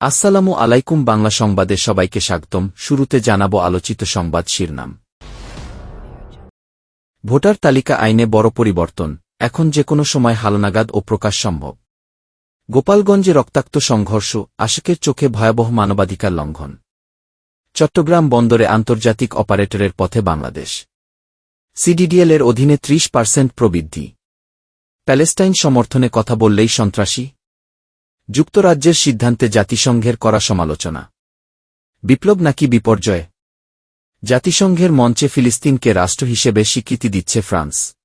আসসালামু আলাইকুম বাংলা সংবাদে সবাইকে স্বাগতম। শুরুতে জানাব আলোচিত সংবাদ শিরনাম। ভোটার তালিকা আইনে বড় পরিবর্তন। এখন যে কোনো সময় হালনাগাদ ও প্রকাশ সম্ভব। গোপালগঞ্জে রক্তাক্ত সংঘর্ষ, আশাকের চোখে ভয়াবহ মানবাধিকার লঙ্ঘন। চট্টগ্রাম বন্দরে আন্তর্জাতিক অপারেটরের পথে বাংলাদেশ। সিডিডিএল এর অধীনে ত্রিশ পার্সেন্ট প্রবৃদ্ধি। প্যালেস্টাইন সমর্থনে কথা বললেই সন্ত্রাসী। যুক্তরাজ্যের সিদ্ধান্তে জাতিসংঘের করা সমালোচনা। বিপ্লব নাকি বিপর্যয়? জাতিসংঘের মঞ্চে ফিলিস্তিনকে রাষ্ট্র হিসেবে স্বীকৃতি দিচ্ছে ফ্রান্স।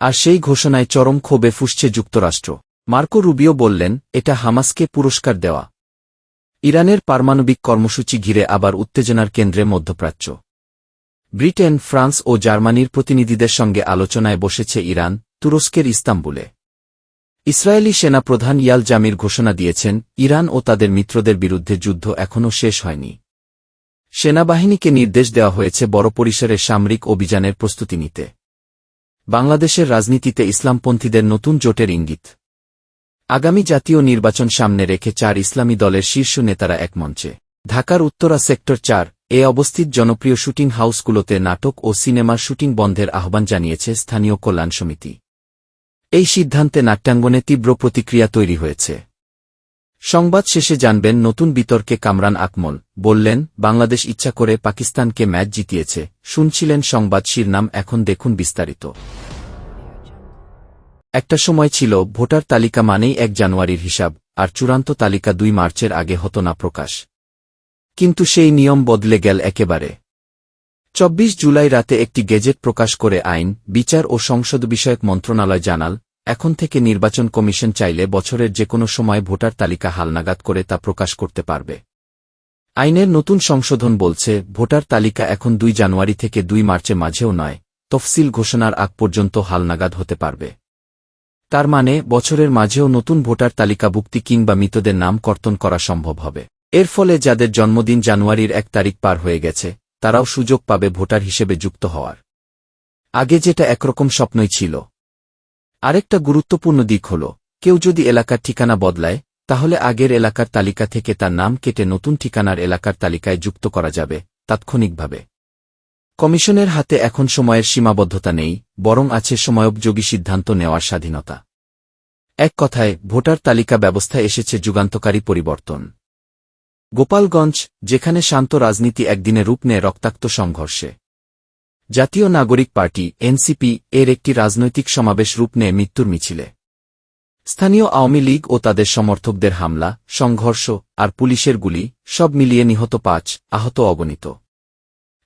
আর সেই ঘোষণায় চরম ক্ষোভে ফুসছে যুক্তরাষ্ট্র। মার্কো রুবিও বললেন, এটা হামাসকে পুরস্কার দেওয়া। ইরানের পারমাণবিক কর্মসূচি ঘিরে আবার উত্তেজনার কেন্দ্রে মধ্যপ্রাচ্য। ব্রিটেন, ফ্রান্স ও জার্মানির প্রতিনিধিদের সঙ্গে আলোচনায় বসেছে ইরান, তুরস্কের ইস্তাম্বুলে। ইসরায়েলি সেনাপ্রধান ইয়াল জামির ঘোষণা দিয়েছেন, ইরান ও তাদের মিত্রদের বিরুদ্ধে যুদ্ধ এখনও শেষ হয়নি। সেনাবাহিনীকে নির্দেশ দেওয়া হয়েছে বড় পরিসরে সামরিক অভিযানের প্রস্তুতি নিতে। বাংলাদেশের রাজনীতিতে ইসলামপন্থীদের নতুন জোটের ইঙ্গিত। আগামী জাতীয় নির্বাচন সামনে রেখে চার ইসলামী দলের শীর্ষ নেতারা এক মঞ্চে। ঢাকার উত্তরা সেক্টর চার, এ অবস্থিত জনপ্রিয় শুটিং হাউসগুলোতে নাটক ও সিনেমার শুটিং বন্ধের আহ্বান জানিয়েছে স্থানীয় কল্যাণ সমিতি। এই সিদ্ধান্তে নাট্যাঙ্গনে তীব্র প্রতিক্রিয়া তৈরি হয়েছে। সংবাদ শেষে জানবেন নতুন বিতর্কে কামরান আকমল বললেন, বাংলাদেশ ইচ্ছা করে পাকিস্তানকে ম্যাচ জিতিয়েছে, শুনছিলেন সংবাদ শিরনাম, এখন দেখুন বিস্তারিত। একটা সময় ছিল, ভোটার তালিকা মানেই এক জানুয়ারির হিসাব, আর চূড়ান্ত তালিকা দুই মার্চের আগে হতো না প্রকাশ। কিন্তু সেই নিয়ম বদলে গেল একেবারে। চব্বিশ জুলাই রাতে একটি গেজেট প্রকাশ করে আইন, বিচার ও সংসদ বিষয়ক মন্ত্রণালয় জানাল, এখন থেকে নির্বাচন কমিশন চাইলে বছরের যে কোনো সময় ভোটার তালিকা হালনাগাদ করে তা প্রকাশ করতে পারবে। আইনের নতুন সংশোধন বলছে, ভোটার তালিকা এখন দুই জানুয়ারি থেকে দুই মার্চে মাঝেও নয়, তফসিল ঘোষণার আগ পর্যন্ত হালনাগাদ হতে পারবে। তার মানে বছরের মাঝেও নতুন ভোটার তালিকাভুক্তি কিংবা মৃতদের নাম কর্তন করা সম্ভব হবে। এর ফলে যাদের জন্মদিন জানুয়ারির এক তারিখ পার হয়ে গেছে তারাও সুযোগ পাবে ভোটার হিসেবে যুক্ত হওয়ার। আগে যেটা একরকম স্বপ্নই ছিল। আরেকটা গুরুত্বপূর্ণ দিক হল, কেউ যদি এলাকার ঠিকানা বদলায়, তাহলে আগের এলাকার তালিকা থেকে তার নাম কেটে নতুন ঠিকানার এলাকার তালিকায় যুক্ত করা যাবে, তাৎক্ষণিকভাবে। কমিশনের হাতে এখন সময়ের সীমাবদ্ধতা নেই, বরং আছে সময়োপযোগী সিদ্ধান্ত নেওয়ার স্বাধীনতা। এক কথায়, ভোটার তালিকা ব্যবস্থায় এসেছে যুগান্তকারী পরিবর্তন। গোপালগঞ্জ, যেখানে শান্ত রাজনীতি একদিনে রূপ নেয় রক্তাক্ত সংঘর্ষে। জাতীয় নাগরিক পার্টি, এনসিপি, এর একটি রাজনৈতিক সমাবেশ রূপ নেয় মৃত্যুর মিছিলে। স্থানীয় আওয়ামী লীগ ও তাদের সমর্থকদের হামলা, সংঘর্ষ, আর পুলিশের গুলি, সব মিলিয়ে নিহত পাঁচ, আহত অগণিত।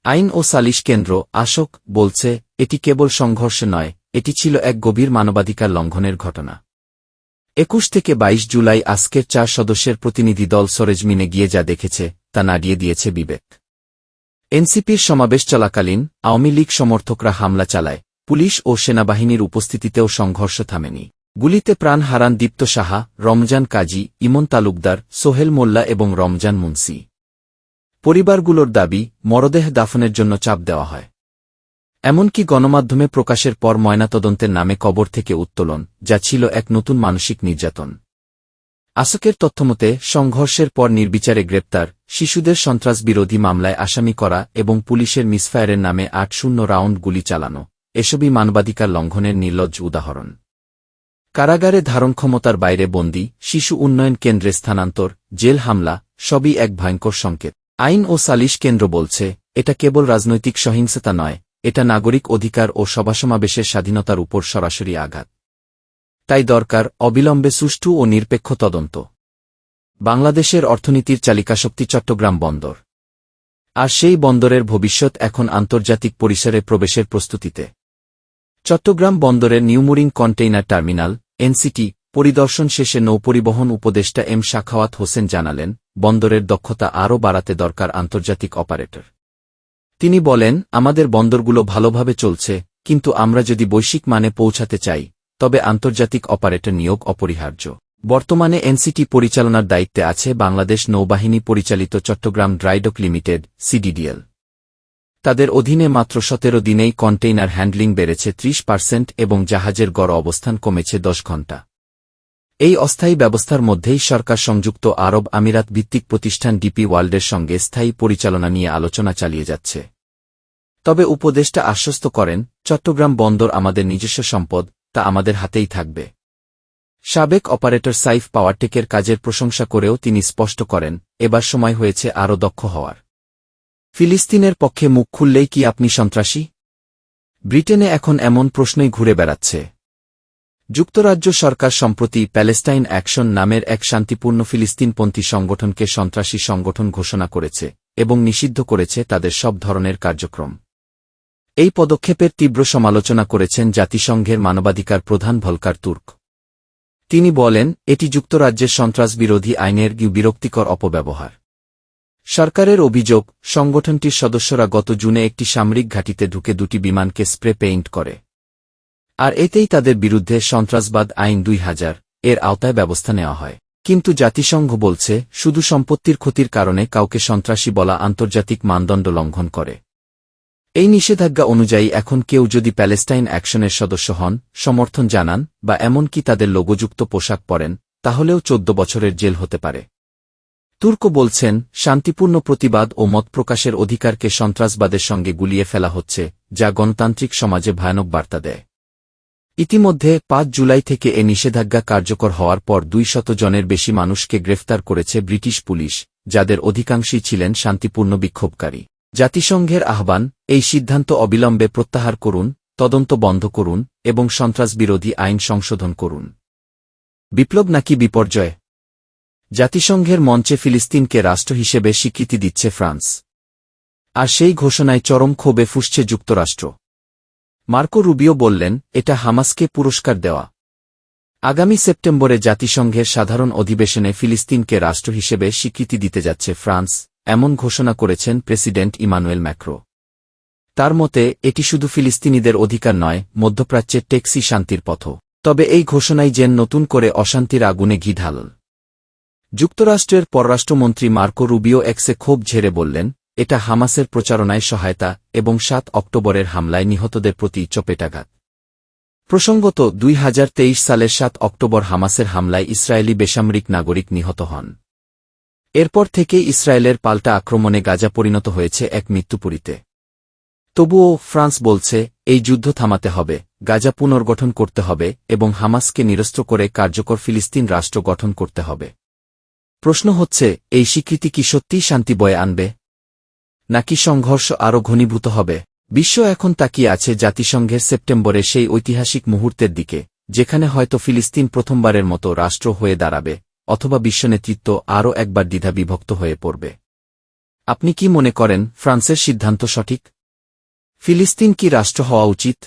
আইন ও সালিশ কেন্দ্র আশোক বলছে, এটি কেবল সংঘর্ষে নয়, এটি ছিল এক গভীর মানবাধিকার লঙ্ঘনের ঘটনা। একুশ থেকে ২২ জুলাই আজকের চার সদস্যের প্রতিনিধি দল সরেজমিনে গিয়ে যা দেখেছে, তা নাড়িয়ে দিয়েছে বিবেক। এনসিপির সমাবেশ চলাকালীন আওয়ামী লীগ সমর্থকরা হামলা চালায়, পুলিশ ও সেনাবাহিনীর উপস্থিতিতেও সংঘর্ষ থামেনি। গুলিতে প্রাণ হারান দীপ্ত সাহা, রমজান কাজী, ইমন তালুকদার, সোহেল মোল্লা এবং রমজান মুন্সি। পরিবারগুলোর দাবি, মরদেহ দাফনের জন্য চাপ দেওয়া হয়। এমনকি গণমাধ্যমে প্রকাশের পর ময়নাতদন্তের নামে কবর থেকে উত্তোলন, যা ছিল এক নতুন মানসিক নির্যাতন। আসকের তথ্যমতে, সংঘর্ষের পর নির্বিচারে গ্রেপ্তার, শিশুদের সন্ত্রাস বিরোধী মামলায় আসামি করা এবং পুলিশের মিসফায়ারের নামে আট শূন্য রাউন্ড গুলি চালানো, এসবই মানবাধিকার লঙ্ঘনের নির্লজ্জ উদাহরণ। কারাগারে ধারণ ক্ষমতার বাইরে বন্দী, শিশু উন্নয়ন কেন্দ্রে স্থানান্তর, জেল হামলা, সবই এক ভয়ঙ্কর সংকেত। আইন ও সালিশ কেন্দ্র বলছে, এটা কেবল রাজনৈতিক সহিংসতা নয় এটা নাগরিক অধিকার ও সভাসমাবেশের স্বাধীনতার উপর সরাসরি আঘাত। তাই দরকার অবিলম্বে সুষ্ঠু ও নিরপেক্ষ তদন্ত। বাংলাদেশের অর্থনীতির চালিকাশক্তি চট্টগ্রাম বন্দর। আর সেই বন্দরের ভবিষ্যৎ এখন আন্তর্জাতিক পরিসরে প্রবেশের প্রস্তুতিতে। চট্টগ্রাম বন্দরের নিউমুরিং কন্টেইনার টার্মিনাল, এনসিটি, পরিদর্শন শেষে নৌপরিবহন উপদেষ্টা এম শাখাওয়াত হোসেন জানালেন, বন্দরের দক্ষতা আরও বাড়াতে দরকার আন্তর্জাতিক অপারেটর। তিনি বলেন, আমাদের বন্দরগুলো ভালোভাবে চলছে, কিন্তু আমরা যদি বৈশ্বিক মানে পৌঁছাতে চাই, তবে আন্তর্জাতিক অপারেটর নিয়োগ অপরিহার্য। বর্তমানে এনসিটি পরিচালনার দায়িত্বে আছে বাংলাদেশ নৌবাহিনী পরিচালিত চট্টগ্রাম ড্রাইডক লিমিটেড, সিডিডিএল। তাদের অধীনে মাত্র সতেরো দিনেই কন্টেইনার হ্যান্ডলিং বেড়েছে ত্রিশ পার্সেন্ট এবং জাহাজের গড় অবস্থান কমেছে দশ ঘণ্টা। এই অস্থায়ী ব্যবস্থার মধ্যেই সরকার সংযুক্ত আরব আমিরাত ভিত্তিক প্রতিষ্ঠান ডিপি ওয়ার্ল্ডের সঙ্গে স্থায়ী পরিচালনা নিয়ে আলোচনা চালিয়ে যাচ্ছে। তবে উপদেষ্টা আশ্বস্ত করেন, চট্টগ্রাম বন্দর আমাদের নিজস্ব সম্পদ, তা আমাদের হাতেই থাকবে। সাবেক অপারেটর সাইফ পাওয়ারটেকের কাজের প্রশংসা করেও তিনি স্পষ্ট করেন, এবার সময় হয়েছে আরও দক্ষ হওয়ার। ফিলিস্তিনের পক্ষে মুখ খুললেই কি আপনি সন্ত্রাসী? ব্রিটেনে এখন এমন প্রশ্নই ঘুরে বেড়াচ্ছে। যুক্তরাজ্য সরকার সম্প্রতি প্যালেস্টাইন অ্যাকশন নামের এক শান্তিপূর্ণ ফিলিস্তিনপন্থী সংগঠনকে সন্ত্রাসী সংগঠন ঘোষণা করেছে, এবং নিষিদ্ধ করেছে তাদের সব ধরনের কার্যক্রম। এই পদক্ষেপের তীব্র সমালোচনা করেছেন জাতিসংঘের মানবাধিকার প্রধান ভলকার তুর্ক। তিনি বলেন, এটি যুক্তরাজ্যের সন্ত্রাসবিরোধী আইনের বিরক্তিকর অপব্যবহার। সরকারের অভিযোগ, সংগঠনটির সদস্যরা গত জুনে একটি সামরিক ঘাঁটিতে ঢুকে দুটি বিমানকে স্প্রে পেইন্ট করে। আর এতেই তাদের বিরুদ্ধে সন্ত্রাসবাদ আইন দুই হাজার এর আওতায় ব্যবস্থা নেওয়া হয়। কিন্তু জাতিসংঘ বলছে, শুধু সম্পত্তির ক্ষতির কারণে কাউকে সন্ত্রাসী বলা আন্তর্জাতিক মানদণ্ড লঙ্ঘন করে। এই নিষেধাজ্ঞা অনুযায়ী এখন কেউ যদি প্যালেস্টাইন অ্যাকশনের সদস্য হন, সমর্থন জানান, বা এমনকি তাদের লোগোযুক্ত পোশাক পরেন, তাহলেও চোদ্দ বছরের জেল হতে পারে। তুর্ক বলছেন, শান্তিপূর্ণ প্রতিবাদ ও মত প্রকাশের অধিকারকে সন্ত্রাসবাদের সঙ্গে গুলিয়ে ফেলা হচ্ছে, যা গণতান্ত্রিক সমাজে ভয়ানক বার্তা দেয়। ইতিমধ্যে পাঁচ জুলাই থেকে এ নিষেধাজ্ঞা কার্যকর হওয়ার পর দুই শত জনের বেশি মানুষকে গ্রেফতার করেছে ব্রিটিশ পুলিশ, যাদের অধিকাংশই ছিলেন শান্তিপূর্ণ বিক্ষোভকারী। জাতিসংঘের আহ্বান, এই সিদ্ধান্ত অবিলম্বে প্রত্যাহার করুন, তদন্ত বন্ধ করুন, এবং সন্ত্রাসবিরোধী আইন সংশোধন করুন। বিপ্লব নাকি বিপর্যয়? জাতিসংঘের মঞ্চে ফিলিস্তিনকে রাষ্ট্র হিসেবে স্বীকৃতি দিচ্ছে ফ্রান্স। আর সেই ঘোষণায় চরম ক্ষোভে ফুসছে যুক্তরাষ্ট্র। মার্কো রুবিও বললেন, এটা হামাসকে পুরস্কার দেওয়া। আগামী সেপ্টেম্বরে জাতিসংঘের সাধারণ অধিবেশনে ফিলিস্তিনকে রাষ্ট্র হিসেবে স্বীকৃতি দিতে যাচ্ছে ফ্রান্স। এমন ঘোষণা করেছেন প্রেসিডেন্ট ইমানুয়েল ম্যাক্রো। তার মতে, এটি শুধু ফিলিস্তিনিদের অধিকার নয়, মধ্যপ্রাচ্যের টেক্সি শান্তির পথ তবে এই ঘোষণাই যেন নতুন করে অশান্তির আগুনে ঘি যুক্তরাষ্ট্রের পররাষ্ট্রমন্ত্রী মার্কো রুবিও এক্সে ক্ষোভ ঝেড়ে বললেন, এটা হামাসের প্রচারণায় সহায়তা এবং সাত অক্টোবরের হামলায় নিহতদের প্রতি চপেটাঘাত। প্রসঙ্গত, দুই হাজার তেইশ সালের সাত অক্টোবর হামাসের হামলায় ইসরায়েলি বেসামরিক নাগরিক নিহত হন। এরপর থেকে ইসরায়েলের পাল্টা আক্রমণে গাজা পরিণত হয়েছে এক মৃত্যুপুরীতে। তবুও ফ্রান্স বলছে, এই যুদ্ধ থামাতে হবে, গাজা পুনর্গঠন করতে হবে এবং হামাসকে নিরস্ত্র করে কার্যকর ফিলিস্তিন রাষ্ট্র গঠন করতে হবে। প্রশ্ন হচ্ছে, এই স্বীকৃতি কি সত্যিই শান্তি বয়ে আনবে? নাকি সংঘর্ষ আরও ঘনীভূত হবে? বিশ্ব এখন তাকিয়ে আছে জাতিসংঘের সেপ্টেম্বরে সেই ঐতিহাসিক মুহূর্তের দিকে, যেখানে হয়তো ফিলিস্তিন প্রথমবারের মতো রাষ্ট্র হয়ে দাঁড়াবে। অথবা বিশ্ব নেতৃত্ব আরও একবার দ্বিধা বিভক্ত হয়ে পড়বে। আপনি কি মনে করেন, ফ্রান্সের সিদ্ধান্ত সঠিক? ফিলিস্তিন কি রাষ্ট্র হওয়া উচিত?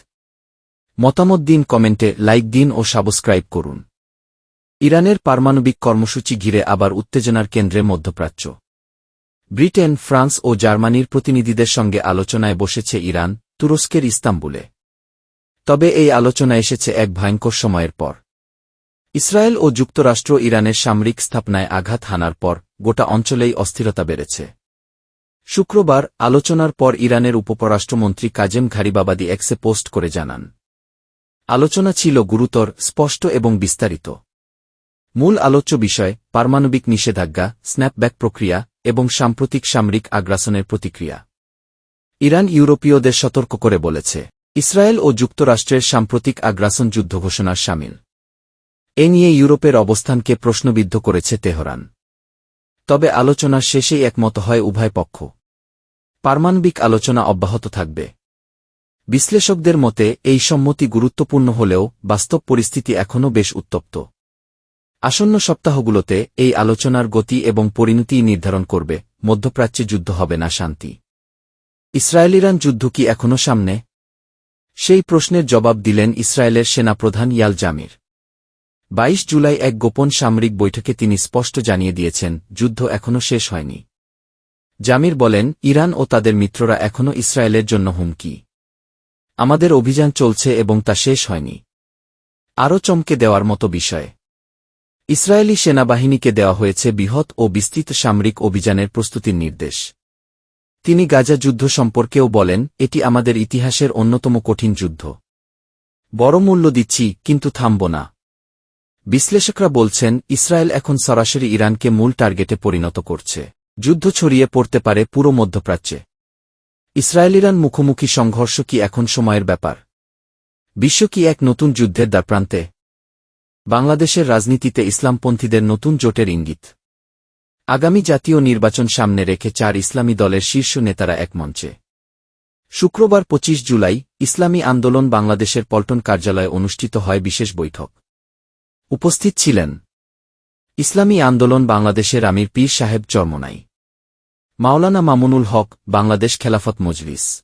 মতামত দিন কমেন্টে, লাইক দিন ও সাবস্ক্রাইব করুন। ইরানের পারমাণবিক কর্মসূচি ঘিরে আবার উত্তেজনার কেন্দ্রে মধ্যপ্রাচ্য। ব্রিটেন, ফ্রান্স ও জার্মানির প্রতিনিধিদের সঙ্গে আলোচনায় বসেছে ইরান, তুরস্কের ইস্তাম্বুলে। তবে এই আলোচনা এসেছে এক ভয়ঙ্কর সময়ের পর। ইসরায়েল ও যুক্তরাষ্ট্র ইরানের সামরিক স্থাপনায় আঘাত হানার পর গোটা অঞ্চলেই অস্থিরতা বেড়েছে। শুক্রবার আলোচনার পর ইরানের উপপরাষ্ট্রমন্ত্রী কাজেম ঘারিবাবাদি এক্সে পোস্ট করে জানান। আলোচনা ছিল গুরুতর, স্পষ্ট এবং বিস্তারিত। মূল আলোচ্য বিষয়, পারমাণবিক নিষেধাজ্ঞা, স্ন্যাপব্যাক প্রক্রিয়া এবং সাম্প্রতিক সামরিক আগ্রাসনের প্রতিক্রিয়া। ইরান ইউরোপীয়দের সতর্ক করে বলেছে, ইসরায়েল ও যুক্তরাষ্ট্রের সাম্প্রতিক আগ্রাসন যুদ্ধ ঘোষণার সামিল। এ নিয়ে ইউরোপের অবস্থানকে প্রশ্নবিদ্ধ করেছে তেহরান। তবে আলোচনার শেষেই একমত হয় উভয় পক্ষ। পারমাণবিক আলোচনা অব্যাহত থাকবে। বিশ্লেষকদের মতে, এই সম্মতি গুরুত্বপূর্ণ হলেও বাস্তব পরিস্থিতি এখনও বেশ উত্তপ্ত। আসন্ন সপ্তাহগুলোতে এই আলোচনার গতি এবং পরিণতি নির্ধারণ করবে, মধ্যপ্রাচ্যে যুদ্ধ হবে না শান্তি। ইসরায়েলিরান যুদ্ধ কি এখনও সামনে? সেই প্রশ্নের জবাব দিলেন ইসরায়েলের সেনাপ্রধান ইয়াল জামির। বাইশ জুলাই এক গোপন সামরিক বৈঠকে তিনি স্পষ্ট জানিয়ে দিয়েছেন, যুদ্ধ এখনও শেষ হয়নি। জামির বলেন, ইরান ও তাদের মিত্ররা এখনও ইসরায়েলের জন্য হুমকি। আমাদের অভিযান চলছে এবং তা শেষ হয়নি। আরও চমকে দেওয়ার মতো বিষয়। ইসরায়েলি সেনাবাহিনীকে দেওয়া হয়েছে বৃহৎ ও বিস্তৃত সামরিক অভিযানের প্রস্তুতির নির্দেশ। তিনি গাজা যুদ্ধ সম্পর্কেও বলেন, এটি আমাদের ইতিহাসের অন্যতম কঠিন যুদ্ধ। বড় মূল্য দিচ্ছি, কিন্তু থামব না। বিশ্লেষকরা বলছেন, ইসরায়েল এখন সরাসরি ইরানকে মূল টার্গেটে পরিণত করছে। যুদ্ধ ছড়িয়ে পড়তে পারে পুরো মধ্যপ্রাচ্যে। ইসরায়েল ইরান মুখোমুখি সংঘর্ষ কি এখন সময়ের ব্যাপার? বিশ্ব কি এক নতুন যুদ্ধের দ্বারপ্রান্তে? বাংলাদেশের রাজনীতিতে ইসলামপন্থীদের নতুন জোটের ইঙ্গিত। আগামী জাতীয় নির্বাচন সামনে রেখে চার ইসলামী দলের শীর্ষ নেতারা এক মঞ্চে। শুক্রবার ২৫ জুলাই, ইসলামী আন্দোলন বাংলাদেশের পল্টন কার্যালয়ে অনুষ্ঠিত হয় বিশেষ বৈঠক। উপস্থিত ছিলেন। ইসলামী আন্দোলন বাংলাদেশের আমির পীর সাহেব চরমনাই। মাওলানা মামুনুল হক, বাংলাদেশ খেলাফত মজলিস।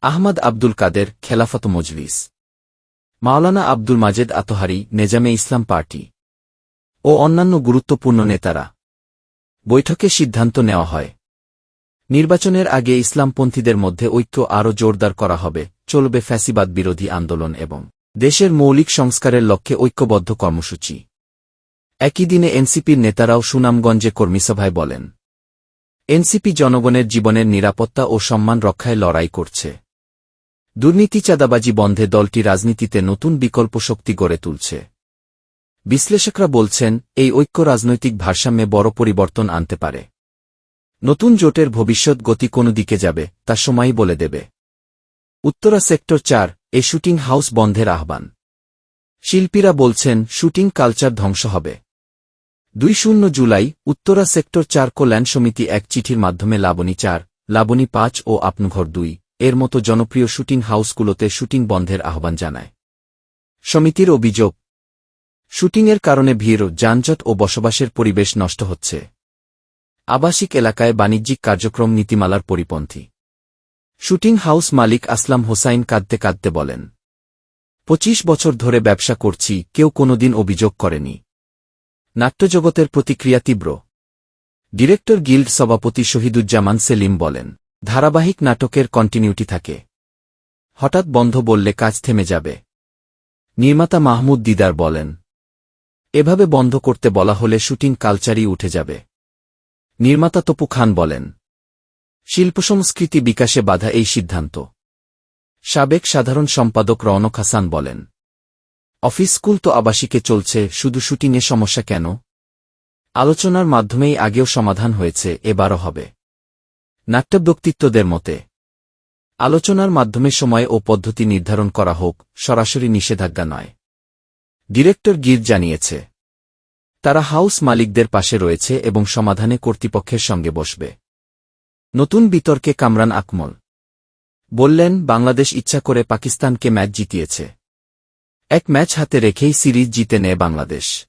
আহমদ আব্দুল কাদের, খেলাফত মজলিস। মাওলানা আব্দুল মাজেদ আতহারি, নেজামে ইসলাম পার্টি। ও অন্যান্য গুরুত্বপূর্ণ নেতারা। বৈঠকে সিদ্ধান্ত নেওয়া হয়। নির্বাচনের আগে ইসলামপন্থীদের মধ্যে ঐক্য আরও জোরদার করা হবে, চলবে ফ্যাসিবাদ বিরোধী আন্দোলন এবং দেশের মৌলিক সংস্কারের লক্ষ্যে ঐক্যবদ্ধ কর্মসূচি। একই দিনে এনসিপির নেতারাও সুনামগঞ্জে কর্মীসভায় বলেন, এনসিপি জনগণের জীবনের নিরাপত্তা ও সম্মান রক্ষায় লড়াই করছে। দুর্নীতি চাঁদাবাজি বন্ধে দলটি রাজনীতিতে নতুন বিকল্প শক্তি গড়ে তুলছে। বিশ্লেষকরা বলছেন, এই ঐক্য রাজনৈতিক ভারসাম্যে বড় পরিবর্তন আনতে পারে। নতুন জোটের ভবিষ্যৎ গতি কোন দিকে যাবে, তা সময়ই বলে দেবে। উত্তরা সেক্টর চার, এ শুটিং হাউস বন্ধের আহ্বান। শিল্পীরা বলছেন, শুটিং কালচার ধ্বংস হবে। দুই শূন্য জুলাই, উত্তরা সেক্টর চার কল্যাণ সমিতি এক চিঠির মাধ্যমে লাবণী চার, লাবণী পাঁচ ও আপনঘর দুই, এর মতো জনপ্রিয় শুটিং হাউসগুলোতে শুটিং বন্ধের আহ্বান জানায়। সমিতির অভিযোগ, শুটিংয়ের কারণে ভিড়, যানজট ও বসবাসের পরিবেশ নষ্ট হচ্ছে। আবাসিক এলাকায় বাণিজ্যিক কার্যক্রম, নীতিমালার পরিপন্থী। শুটিং হাউস মালিক আসলাম হোসাইন কাঁদতে কাঁদতে বলেন, পঁচিশ বছর ধরে ব্যবসা করছি, কেউ কোনোদিন অভিযোগ করেনি। নাট্যজগতের প্রতিক্রিয়া তীব্র। ডিরেক্টর গিল্ড সভাপতি শহীদুজ্জামান সেলিম বলেন, ধারাবাহিক নাটকের কন্টিনিউটি থাকে। হঠাৎ বন্ধ বললে কাজ থেমে যাবে। নির্মাতা মাহমুদ দিদার বলেন, এভাবে বন্ধ করতে বলা হলে শুটিং কালচারই উঠে যাবে। নির্মাতা তপু খান বলেন শিল্পসংস্কৃতি বিকাশে বাধা এই সিদ্ধান্ত। সাবেক সাধারণ সম্পাদক রওনক হাসান বলেন, অফিস স্কুল তো আবাসিকে চলছে, শুধু শুটিংয়ে সমস্যা কেন? আলোচনার মাধ্যমেই আগেও সমাধান হয়েছে, এবারও হবে। নাট্যব্যক্তিত্বদের মতে, আলোচনার মাধ্যমে সময় ও পদ্ধতি নির্ধারণ করা হোক, সরাসরি নিষেধাজ্ঞা নয়। ডিরেক্টর গির জানিয়েছে, তারা হাউস মালিকদের পাশে রয়েছে এবং সমাধানে কর্তৃপক্ষের সঙ্গে বসবে। নতুন বিতর্কে কামরান আকমল। বললেন, বাংলাদেশ ইচ্ছা করে পাকিস্তানকে ম্যাচ জিতিয়েছে। এক ম্যাচ হাতে রেখেই সিরিজ জিতে নেয় বাংলাদেশ।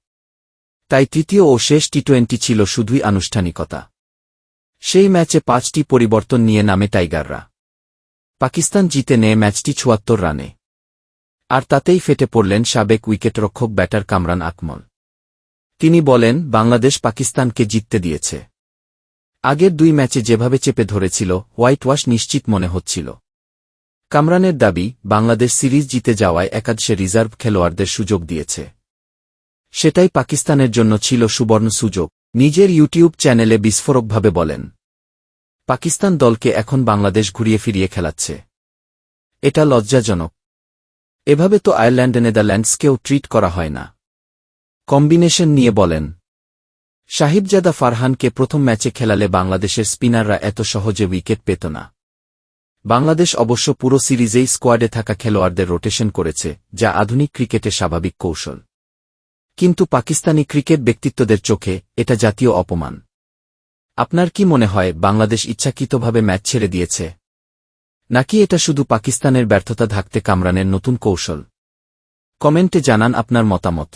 তাই তৃতীয় ও শেষ টি টোয়েন্টি ছিল শুধুই আনুষ্ঠানিকতা। সেই ম্যাচে পাঁচটি পরিবর্তন নিয়ে নামে টাইগাররা। পাকিস্তান জিতে নেয় ম্যাচটি চুয়াত্তর রানে। আর তাতেই ফেটে পড়লেন সাবেক উইকেটরক্ষক ব্যাটার কামরান আকমল। তিনি বলেন, বাংলাদেশ পাকিস্তানকে জিততে দিয়েছে। আগের দুই ম্যাচে যেভাবে চেপে ধরেছিল হোয়াইট ওয়াশ নিশ্চিত মনে হচ্ছিল। কামরানের দাবি, বাংলাদেশ সিরিজ জিতে যাওয়ায় একাদশে রিজার্ভ খেলোয়াড়দের সুযোগ দিয়েছে। সেটাই পাকিস্তানের জন্য ছিল সুবর্ণ সুযোগ, নিজের ইউটিউব চ্যানেলে বিস্ফোরকভাবে বলেন। পাকিস্তান দলকে এখন বাংলাদেশ ঘুরিয়ে ফিরিয়ে খেলাচ্ছে। এটা লজ্জাজনক। এভাবে তো আয়ারল্যান্ড নেদারল্যান্ডসকেও ট্রিট করা হয় না। কম্বিনেশন নিয়ে বলেন সাহিবজাদা ফারহানকে প্রথম ম্যাচে খেলালে বাংলাদেশের স্পিনাররা এত সহজে উইকেট পেত না। বাংলাদেশ অবশ্য পুরো সিরিজেই স্কোয়াডে থাকা খেলোয়াড়দের রোটেশন করেছে, যা আধুনিক ক্রিকেটে স্বাভাবিক কৌশল। কিন্তু পাকিস্তানি ক্রিকেট ব্যক্তিত্বদের চোখে এটা জাতীয় অপমান। আপনার কি মনে হয়, বাংলাদেশ ইচ্ছাকৃতভাবে ম্যাচ ছেড়ে দিয়েছে? নাকি এটা শুধু পাকিস্তানের ব্যর্থতা ঢাকতে কামরানের নতুন কৌশল? কমেন্টে জানান আপনার মতামত।